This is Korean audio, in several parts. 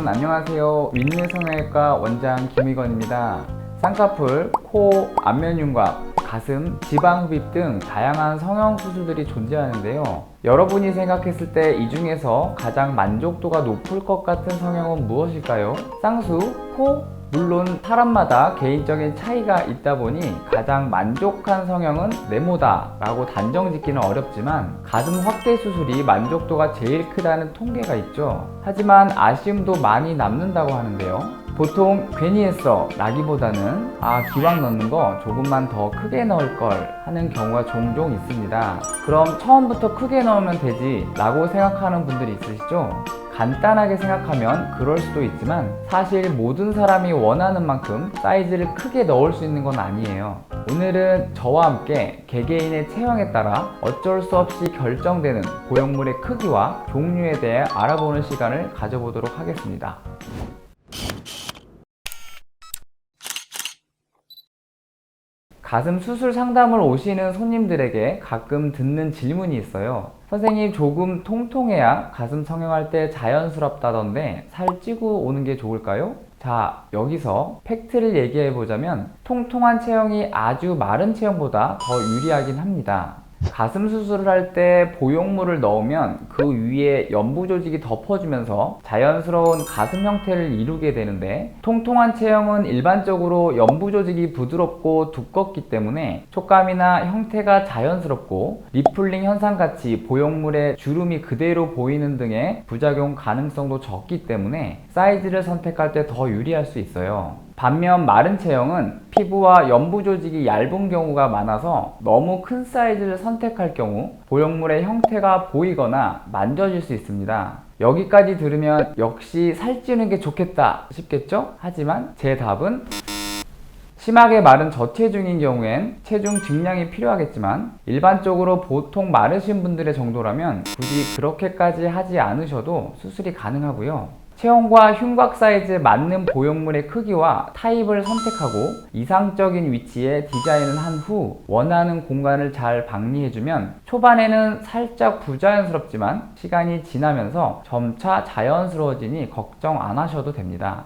여러분 안녕하세요. 윈느 성형외과 원장 김희건입니다. 쌍꺼풀, 코, 안면윤곽, 가슴, 지방 흡입 등 다양한 성형 수술들이 존재하는데요. 여러분이 생각했을 때 이 중에서 가장 만족도가 높을 것 같은 성형은 무엇일까요? 쌍수, 코, 물론 사람마다 개인적인 차이가 있다 보니 가장 만족한 성형은 네모다 라고 단정 짓기는 어렵지만 가슴 확대 수술이 만족도가 제일 크다는 통계가 있죠. 하지만 아쉬움도 많이 남는다고 하는데요. 보통 괜히 했어 라기보다는 아 기왕 넣는 거 조금만 더 크게 넣을 걸 하는 경우가 종종 있습니다. 그럼 처음부터 크게 넣으면 되지 라고 생각하는 분들이 있으시죠? 간단하게 생각하면 그럴 수도 있지만 사실 모든 사람이 원하는 만큼 사이즈를 크게 넣을 수 있는 건 아니에요. 오늘은 저와 함께 개개인의 체형에 따라 어쩔 수 없이 결정되는 보형물의 크기와 종류에 대해 알아보는 시간을 가져보도록 하겠습니다. 가슴 수술 상담을 오시는 손님들에게 가끔 듣는 질문이 있어요. 선생님 조금 통통해야 가슴 성형할 때 자연스럽다던데 살 찌고 오는 게 좋을까요? 자, 여기서 팩트를 얘기해 보자면 통통한 체형이 아주 마른 체형보다 더 유리하긴 합니다. 가슴 수술을 할 때 보형물을 넣으면 그 위에 연부 조직이 덮어주면서 자연스러운 가슴 형태를 이루게 되는데 통통한 체형은 일반적으로 연부 조직이 부드럽고 두껍기 때문에 촉감이나 형태가 자연스럽고 리플링 현상같이 보형물의 주름이 그대로 보이는 등의 부작용 가능성도 적기 때문에 사이즈를 선택할 때 더 유리할 수 있어요. 반면 마른 체형은 피부와 연부 조직이 얇은 경우가 많아서 너무 큰 사이즈를 선택할 경우 보형물의 형태가 보이거나 만져질 수 있습니다. 여기까지 들으면 역시 살찌는 게 좋겠다 싶겠죠? 하지만 제 답은 심하게 마른 저체중인 경우엔 체중 증량이 필요하겠지만 일반적으로 보통 마르신 분들의 정도라면 굳이 그렇게까지 하지 않으셔도 수술이 가능하고요. 체형과 흉곽 사이즈에 맞는 보형물의 크기와 타입을 선택하고 이상적인 위치에 디자인을 한 후 원하는 공간을 잘 방리해주면 초반에는 살짝 부자연스럽지만 시간이 지나면서 점차 자연스러워지니 걱정 안 하셔도 됩니다.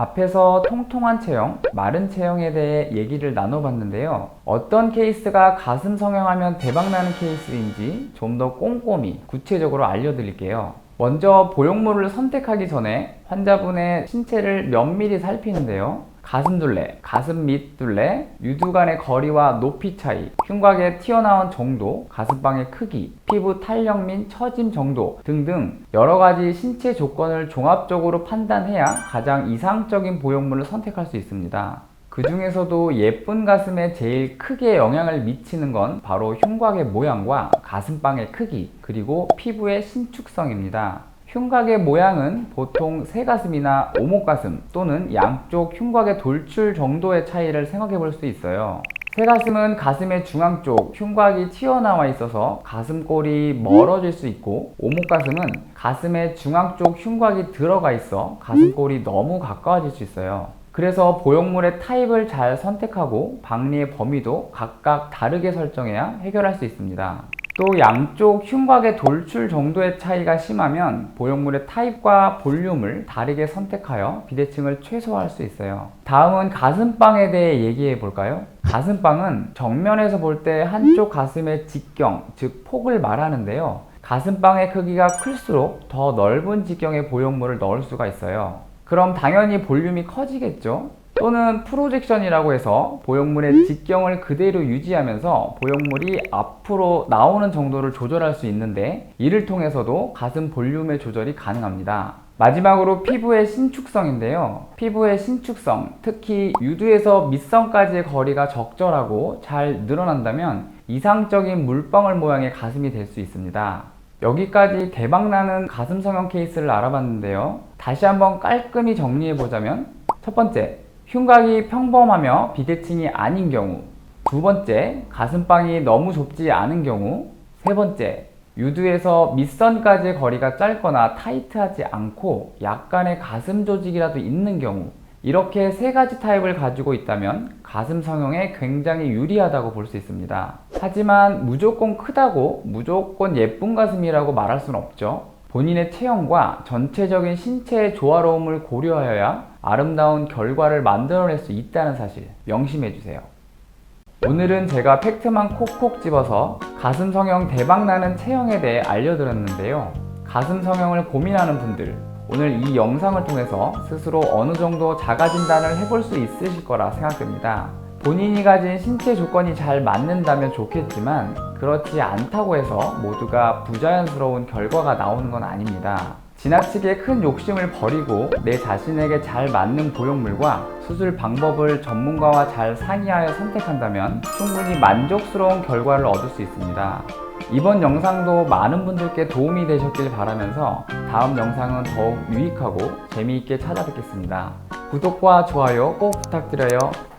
앞에서 통통한 체형, 마른 체형에 대해 얘기를 나눠봤는데요. 어떤 케이스가 가슴 성형하면 대박나는 케이스인지 좀 더 꼼꼼히 구체적으로 알려드릴게요. 먼저 보형물을 선택하기 전에 환자분의 신체를 면밀히 살피는데요. 가슴 둘레, 가슴 밑 둘레, 유두 간의 거리와 높이 차이, 흉곽의 튀어나온 정도, 가슴방의 크기, 피부 탄력 및 처짐 정도 등등 여러 가지 신체 조건을 종합적으로 판단해야 가장 이상적인 보형물을 선택할 수 있습니다. 그 중에서도 예쁜 가슴에 제일 크게 영향을 미치는 건 바로 흉곽의 모양과 가슴방의 크기, 그리고 피부의 신축성입니다. 흉곽의 모양은 보통 새가슴이나 오목가슴 또는 양쪽 흉곽의 돌출 정도의 차이를 생각해 볼 수 있어요. 새가슴은 가슴의 중앙 쪽 흉곽이 튀어나와 있어서 가슴골이 멀어질 수 있고 오목가슴은 가슴의 중앙 쪽 흉곽이 들어가 있어 가슴골이 너무 가까워질 수 있어요. 그래서 보형물의 타입을 잘 선택하고 방리의 범위도 각각 다르게 설정해야 해결할 수 있습니다. 또 양쪽 흉곽의 돌출 정도의 차이가 심하면 보형물의 타입과 볼륨을 다르게 선택하여 비대칭을 최소화할 수 있어요. 다음은 가슴빵에 대해 얘기해 볼까요? 가슴빵은 정면에서 볼 때 한쪽 가슴의 직경, 즉 폭을 말하는데요. 가슴빵의 크기가 클수록 더 넓은 직경의 보형물을 넣을 수가 있어요. 그럼 당연히 볼륨이 커지겠죠? 또는 프로젝션이라고 해서 보형물의 직경을 그대로 유지하면서 보형물이 앞으로 나오는 정도를 조절할 수 있는데 이를 통해서도 가슴 볼륨의 조절이 가능합니다. 마지막으로 피부의 신축성인데요. 피부의 신축성, 특히 유두에서 밑선까지의 거리가 적절하고 잘 늘어난다면 이상적인 물방울 모양의 가슴이 될 수 있습니다. 여기까지 대박나는 가슴 성형 케이스를 알아봤는데요. 다시 한번 깔끔히 정리해 보자면 첫 번째, 흉곽이 평범하며 비대칭이 아닌 경우 두 번째, 가슴빵이 너무 좁지 않은 경우 세 번째, 유두에서 밑선까지의 거리가 짧거나 타이트하지 않고 약간의 가슴 조직이라도 있는 경우 이렇게 세 가지 타입을 가지고 있다면 가슴 성형에 굉장히 유리하다고 볼 수 있습니다. 하지만 무조건 크다고 무조건 예쁜 가슴이라고 말할 수는 없죠. 본인의 체형과 전체적인 신체의 조화로움을 고려하여야 아름다운 결과를 만들어낼 수 있다는 사실 명심해 주세요. 오늘은 제가 팩트만 콕콕 집어서 가슴 성형 대박나는 체형에 대해 알려드렸는데요. 가슴 성형을 고민하는 분들, 오늘 이 영상을 통해서 스스로 어느 정도 자가 진단을 해볼 수 있으실 거라 생각됩니다. 본인이 가진 신체 조건이 잘 맞는다면 좋겠지만 그렇지 않다고 해서 모두가 부자연스러운 결과가 나오는 건 아닙니다. 지나치게 큰 욕심을 버리고 내 자신에게 잘 맞는 보형물과 수술 방법을 전문가와 잘 상의하여 선택한다면 충분히 만족스러운 결과를 얻을 수 있습니다. 이번 영상도 많은 분들께 도움이 되셨길 바라면서 다음 영상은 더욱 유익하고 재미있게 찾아뵙겠습니다. 구독과 좋아요 꼭 부탁드려요.